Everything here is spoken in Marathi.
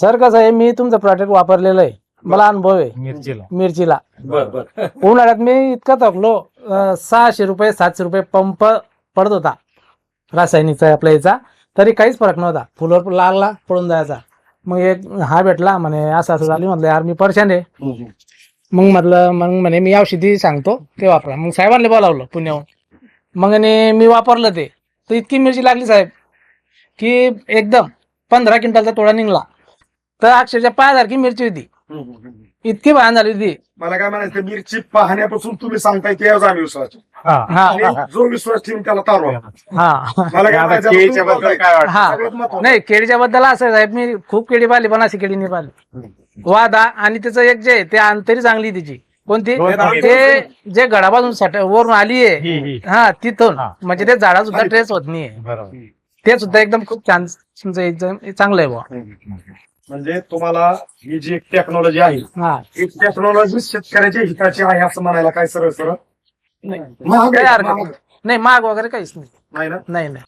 सर कसं आहे मी तुमचं प्रॉडक्ट वापरलेलं आहे. मला अनुभव आहे. मिरचीला. मिरचीला. बर बर. उन्हाळ्यात मी इतका थकलो अं, सहाशे रुपये सातशे रुपये पंप पडत होता. रासायनिकचा आपल्या याचा तरी काहीच फरक नव्हता. फुलवर लागला पडून जायचा. मग एक हा भेटला म्हणे असं असं झाली. म्हटलं यार मी परेशान. आहे मग म्हटलं मग म्हणे मी औषधी सांगतो ते वापरा. मग साहेबांनी बोलावलं पुण्याहून. मग आणि मी वापरलं ते. तर इतकी मिरची लागली साहेब की एकदम पंधरा क्विंटलचा तोडा निघला. तर अक्षरशः पायासारखी मिरची होती. इतकी भयान झाली होती. मला काय म्हणायचं मिरची पाहण्यापासून तुम्ही सांगताय की आज आम्ही विश्वास ठेवू. आणि जो विश्वास ठेवून त्याला तारवा हा. मला काय म्हणायचं, केळीच्या तुम्ही बद्दल काय वाटतं? हा. सगळ्यात महत्त्वाचं. नाही केळीच्या बद्दल असं आहे साहेब मी खूप केळी पाहिली पण अशी केळी नाही पाहिली. वादा आणि त्याचं एक जे आहे, ते अंतरी चांगली आहे त्याची कोणती? दोन ते जे गडापासून सट वरून आली आहे ही तिथून. म्हणजे ते झाडा सुद्धा ट्रेस होत नाहीये. बरोबर. ते सुद्धा एकदम खूप छान तुमचं एकदम चांगलं आहे बुवा. म्हणजे तुम्हाला ही जी टेक्नॉलॉजी आहे हा. ही टेक्नॉलॉजी शेतकऱ्याच्या हिताची आहे असं म्हणायला काय सरळ सरळ? नाही. महाग काही हरकत महाग. नाही. नाही माग वगैरे काहीच नाही. नाही ना? नाही नाही.